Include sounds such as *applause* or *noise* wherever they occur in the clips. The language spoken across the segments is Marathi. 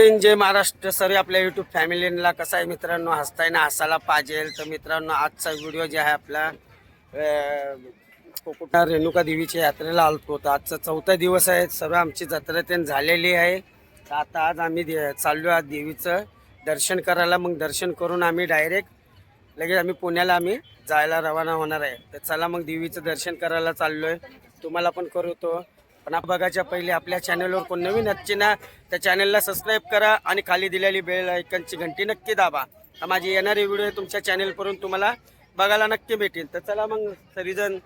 जय महाराष्ट्र सर आपल्या युट्यूब फॅमिलीला कसं आहे मित्रांनो? हसताय ना हसायला पाहिजे. तर मित्रांनो आजचा व्हिडिओ जे आहे आपला कोकुटा रेणुका देवीच्या यात्रेला आलो तर आजचा चौथा दिवस आहे. सर्व आमची जत्रा ते झालेली आहे. तर आता आज आम्ही दे- चाललो आज देवीचं दर्शन करायला. मग दर्शन करून आम्ही डायरेक्ट लगेच आम्ही पुण्याला आम्ही जायला रवाना होणार आहे. तर चला मग देवीचं दर्शन करायला चाललोय. तुम्हाला पण करतो पण आप बघायच्या पहिले आपल्या चॅनलवर कोण नवीन असचे ना त्या चॅनलला सबस्क्राईब करा आणि खाली दिलेली बेल ऐकनची घंटी नक्की दाबा. तर माझी येणारी व्हिडिओ तुमच्या चॅनलवरून तुम्हाला बघायला नक्की भेटेल. तर चला मग सरीजन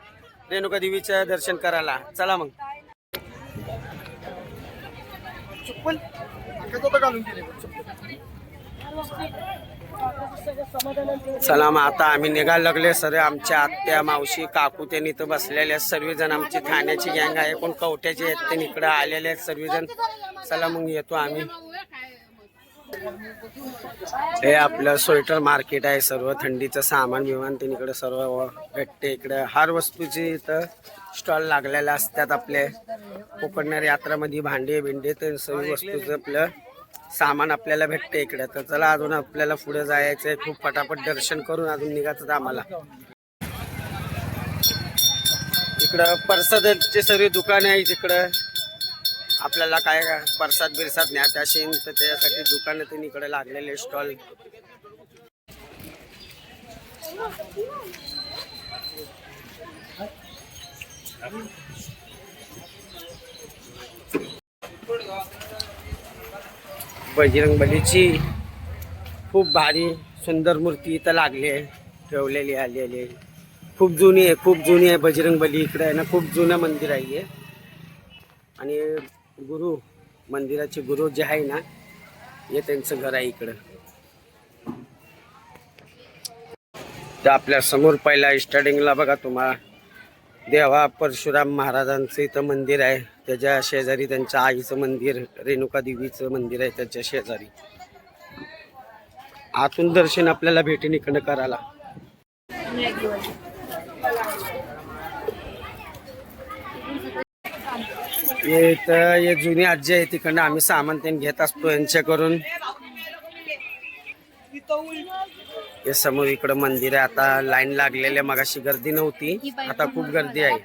रेणुका देवीचं दर्शन करायला. चला मग. चला मग आता आम्ही निघायला लागले सर आमच्या आत्या मावशी काकू त्यांनी इथं बसलेले आहेत. सर्वजण आमची ठाण्याची गँग आहे. कोण कवट्याचे आहेत ते इकडे आलेले आहेत. सर्वजण. चला मग येतो आम्ही. हे आपलं स्वेटर मार्केट आहे. सर्व थंडीचं सामान बिमान ते इकडे सर्व भेटते. इकडे हर वस्तूची इथं स्टॉल लागलेले असतात आपले. कोकणणार यात्रामध्ये भांडे बिंडे ते सर्व वस्तूचं आपलं सामान आपल्याला भेटते इकडे. तर चला अजून आपल्याला पुढे जायचं आहे. खूप पटापट दर्शन करून अजून निघायचं आम्हाला. इकडं प्रसादाचे सर्व दुकान आहे तिकडं. आपल्याला काय प्रसाद बिरसाद न्यात असेल तर त्यासाठी दुकानं ते इकडे लागलेले स्टॉल. बजरंगबलीची खूप भारी सुंदर मूर्ती इथं लागली आहे ठेवलेली आलेली आहे. खूप जुनी आहे खूप जुनी आहे बजरंगबली इकडं इकडे आहे ना खूप जुनं मंदिर आहे हे. आणि गुरु मंदिराचे गुरु जे आहे ना हे त्यांचं घर आहे इकडं. तर आपल्यासमोर पहिला स्टार्टिंगला बघा तुम्हाला. देवा परशुराम महाराजांचं इथं मंदिर आहे. त्याच्या शेजारी त्यांच्या आईचं मंदिर रेणुका देवीचं मंदिर आहे त्याच्या शेजारी. आतून दर्शन आपल्याला भेटेन इकडं करायला इथं हे जुनी आजी आहे तिकडनं आम्ही सामान त्यांनी घेत असतो यांच्याकडून. हे समोर इकडं मंदिर आहे. आता लाईन लागलेली मग अशी गर्दी नव्हती. आता खूप गर्दी आहे.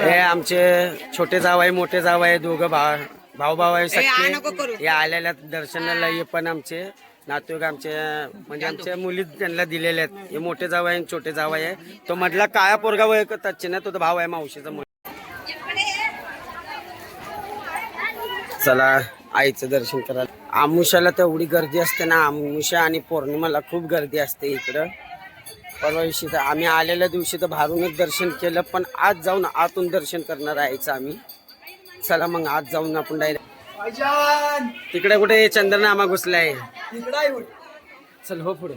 हे आमचे छोटे जाव आहे मोठे जाव आहे दोघं भाव भाऊ भाऊ आहे सख्खे. हे आलेल्या दर्शनाला हे पण आमचे. नातू आमच्या म्हणजे आमच्या मुली त्यांना दिलेल्या आहेत. हे मोठे जावं आहे आणि छोटे जाव आहे. तो म्हटला काळा पोरगा वय ना तो तो भाव आहे मावशीचा मुलगा. चला आईचं दर्शन करायला. आमुषाला तेवढी गर्दी असते ना आमुषा आणि पौर्णिमाला खूप गर्दी असते इकडं. परवा दिवशी तर आम्ही आलेल्या दिवशी तर बाहेरूनच दर्शन केलं पण आज जाऊन आतून दर्शन करणार आहेच आम्ही. चला मग आज जाऊन आपण डायरेक्ट तिकडे कुठे चंद्रनामा घुसलाय? चल हो पुढे.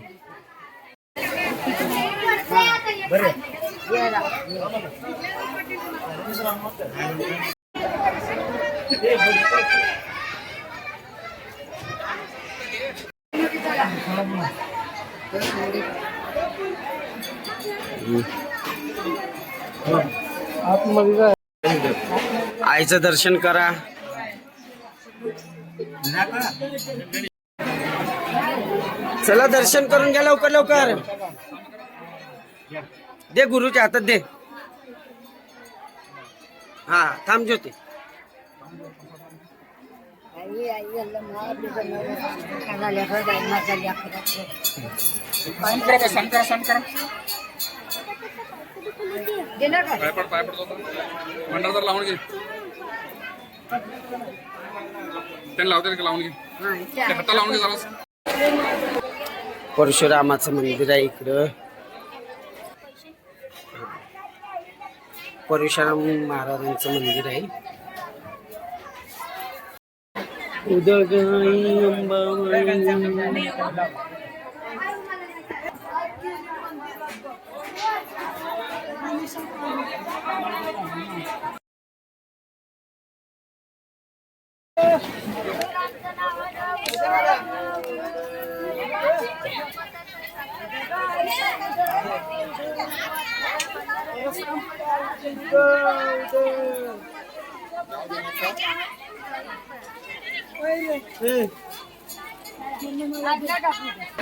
आईचं दर्शन करा. चला दर्शन करून घ्या लवकर लवकर. दे गुरुच्या हातात दे. हा थांब ज्योती. पाय पड पाय पडतो मंडळ तर लावून घे. त्यांना लावते का लावून घे? ते हाता लावून घे जरा परशुरामाचं मंदिर आहे इकडं. परशुराम महाराजांचं मंदिर आहे. उदगाई अंबाबाई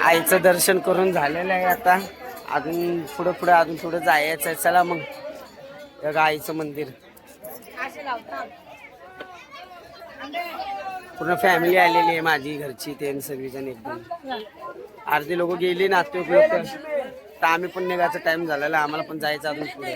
आईचं दर्शन करून झालेलं आहे आता. अजून पुढे पुढे अजून थोडं जायचं आहे. चला मग. बघा आईचं मंदिर. पूर्ण फॅमिली आलेली आहे माझी घरची ते सगळीजण एकदम. अर्धी लोक गेली नाते उपयोग तर आम्ही पण निघायचा टाइम झालेला आम्हाला पण जायचं अजून पुढे.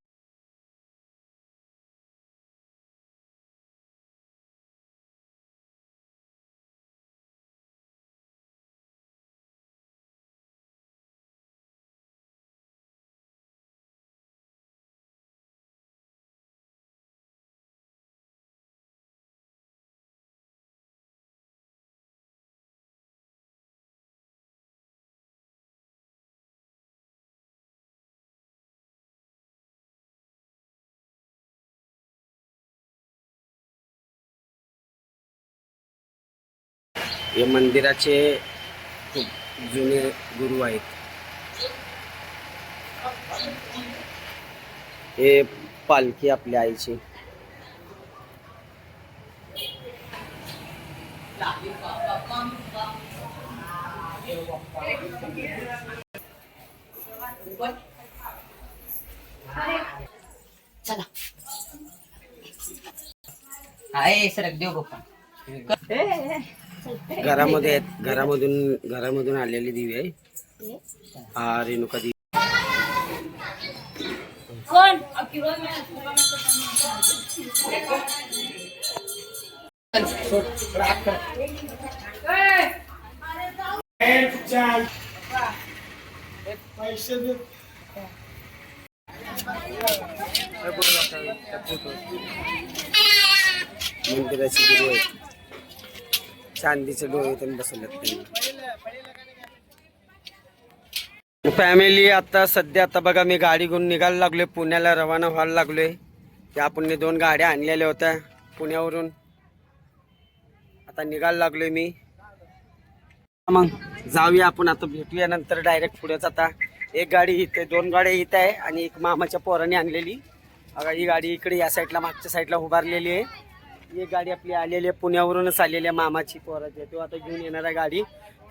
हे मंदिराचे खूप जुने गुरु आहेत. हे पालखी आपल्या आईची. आहे सरक देव बाप्पा. घरामध्ये आहेत. घरामधून घरामधून आलेली दिवी आहे. हा रेणुका दिवी. मंदिराची गुरु आहेत. चांदीचे डोळे पण बसवलेत फॅमिली आता सध्या आता बघा मी गाडी घेऊन निघायला लागलोय. पुण्याला रवाना व्हायला लागलोय. त्या आपण दोन गाड्या आणलेल्या होत्या पुण्यावरून. आता निघायला लागलोय मी. मग जाऊया आपण आता भेटूया नंतर डायरेक्ट पुढेच आता. एक गाडी इथे दोन गाड्या इथं आहे आणि एक मामाच्या पोराने आणलेली. बघा ही गाडी इकडे या साईडला मागच्या साईडला उभारलेली आहे. एक गाडी आपली आलेली आहे पुण्यावरूनच आलेली आहे मामाची पोराची तो आता घेऊन येणार आहे गाडी.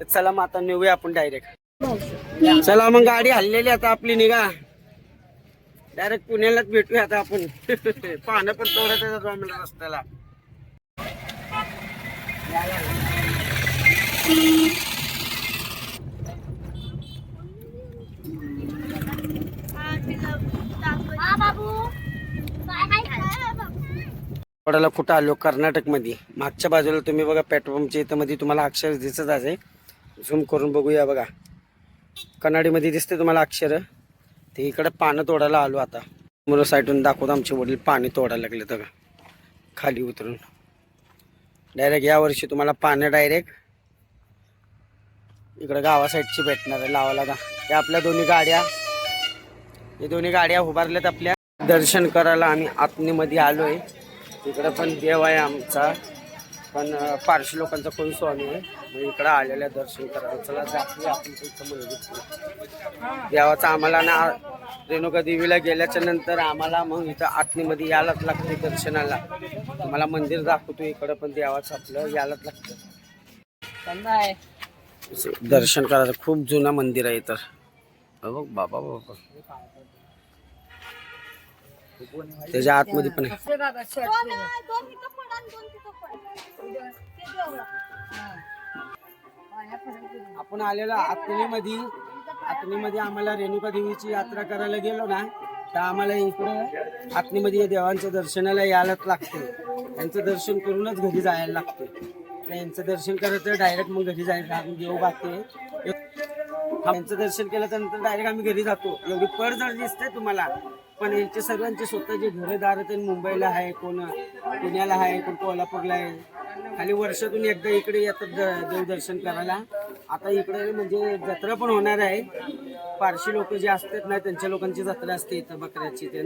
तर चला मग आता नेऊया आपण डायरेक्ट चला मग गाडी हल्लेली आता आपली निघा. डायरेक्ट पुण्यालाच भेटूया आता आपण. *laughs* पाहणं पण तेवढं जमलं रस्त्याला. पडायला कुठं आलो कर्नाटकमध्ये. मागच्या बाजूला तुम्ही बघा पेट्रोल पंपच्या इथं मध्ये तुम्हाला अक्षर दिसत आहे झूम करून बघूया बघा. कन्नाडीमध्ये दिसते तुम्हाला अक्षर. ते इकडं पानं तोडायला आलो आता. मुलं साईडून दाखवत आमचे वडील पाणी तोडायला लागले तर खाली उतरून. डायरेक्ट यावर्षी तुम्हाला पानं डायरेक्ट इकडं गावा साईडची भेटणार आहे लावायला का या आपल्या दोन्ही गाड्या. हे दोन्ही गाड्या उभारल्यात आपल्या. दर्शन करायला आम्ही आत्मीमध्ये आहे इकडं पण देव आहे आमचा. पण पारशी लोकांचा कोण स्वामी आहे? मग इकडं आलेल्या दर्शन करायला. चला दाखवूया आपण इथं मंदिर देवाचं आम्हाला ना रेणुका देवीला गेल्याच्यानंतर आम्हाला मग इथं आत्मीमध्ये यायलाच लागते दर्शनाला. तुम्हाला मंदिर दाखवतो इकडं पण देवाचं आपलं यायलाच लागतं. दर्शन करायचं खूप जुनं मंदिर आहे तर बघ बाबा बाबा. त्याच्या आतमध्ये पण आहे. आपण आलेलो आत्नीमध्ये आत्नीमध्ये आम्हाला रेणुका देवीची यात्रा करायला गेलो ना तर आम्हाला इकडं आत्नीमध्ये देवांच्या दर्शनाला यायलाच लागते. यांचं दर्शन करूनच घरी जायला लागते. तर यांचं दर्शन करायचं डायरेक्ट मग घरी जायला आम्ही देव बाते यांचं दर्शन केल्यानंतर डायरेक्ट आम्ही घरी जातो. एवढी पड जर दिसते तुम्हाला. पण यांचे सगळ्यांचे स्वतःचे घरेदार आहेत मुंबईला आहे कोण पुण्याला आहे कोण कोल्हापूरला आहे. खाली वर्षातून एकदा इकडे येतात द- देवदर्शन करायला. आता इकडे म्हणजे जत्रा पण होणार आहे. पारशी लोक जे असतात ना त्यांच्या लोकांची जत्रा असते इथं बकऱ्याची ते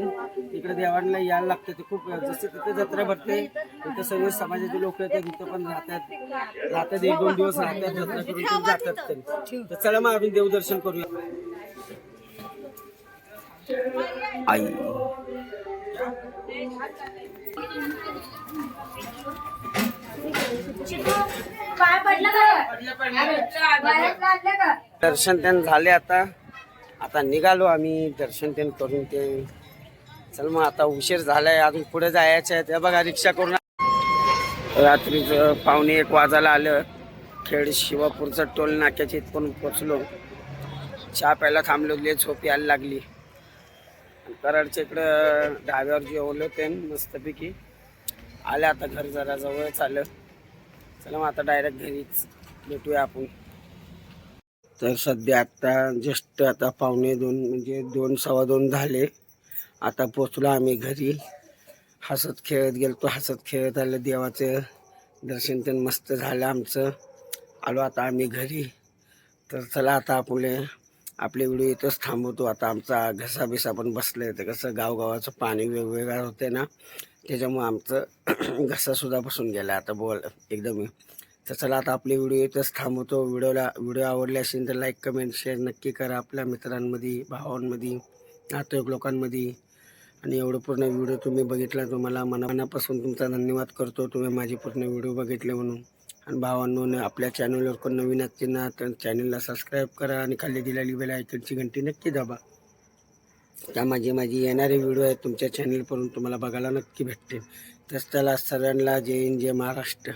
इकडे देवांना यायला लागते ते खूप जसे तिथे जत्रा भरते तिथे सगळे समाजाचे लोक येतात तिथं पण राहतात. राहतात एक दोन दिवस राहतात जत्रा करून जातात ते. तर चला मग अजून देवदर्शन करूया. आई. दर्शन त्यान झाले आता. आता निघालो आम्ही दर्शन त्यान करून ते. चल मग आता उशीर झालाय अजून पुढे जायचं आहे. ते बघा रिक्षा करून रात्रीचं पावणे एक वाजायला आलं. खेड शिवापूरचं टोल नाक्याच्या इथपर्यंत पोचलो. चहा प्यायला थांबलो ले झोपी यायला लागली. कराडच्या इकडं डाव्यावर जेवलो ते मस्तपैकी. आले आता घर जरा जवळच आलं चला मग आता डायरेक्ट घरीच भेटूया आपण. तर सध्या आता जस्ट आता पावणे दोन म्हणजे दोन सव्वा दोन झाले. आता पोचलो आम्ही घरी. हसत खेळत गेलतो हसत खेळत आलं. देवाचं दर्शन पण मस्त झालं आमचं. आलो आता आम्ही घरी. तर चला आता आपले आपले व्हिडिओ इथंच थांबवतो. आता आमचा घसा बिसा पण बसले तर कसं गावगावाचं पाणी वेगवेगळं होते ना त्याच्यामुळं आमचं *clears throat* घसासुद्धा बसून गेला. आता बोल एकदम. तर चला आता आपले व्हिडिओ इथंच थांबवतो. व्हिडिओला व्हिडिओ आवडले असेल तर लाईक कमेंट शेअर नक्की करा आपल्या मित्रांमध्ये भावांमध्ये नातेवाईक लोकांमध्ये. आणि एवढं पूर्ण व्हिडिओ तुम्ही बघितला तुम्हाला मना मनापासून तुमचा धन्यवाद करतो. तुम्ही माझी पूर्ण व्हिडिओ बघितले म्हणून. आणि भावांनो आपल्या चॅनलवर कोण नवीन असतील ना तर चॅनलला सबस्क्राईब करा आणि खाली दिलेली बेल आयकनची घंटी नक्की दाबा. त्या माझी माझी येणारे व्हिडिओ आहेत तुमच्या चॅनलवरून तुम्हाला बघायला नक्की भेटते तर त्याला सर्वांना जय हिंद जय महाराष्ट्र.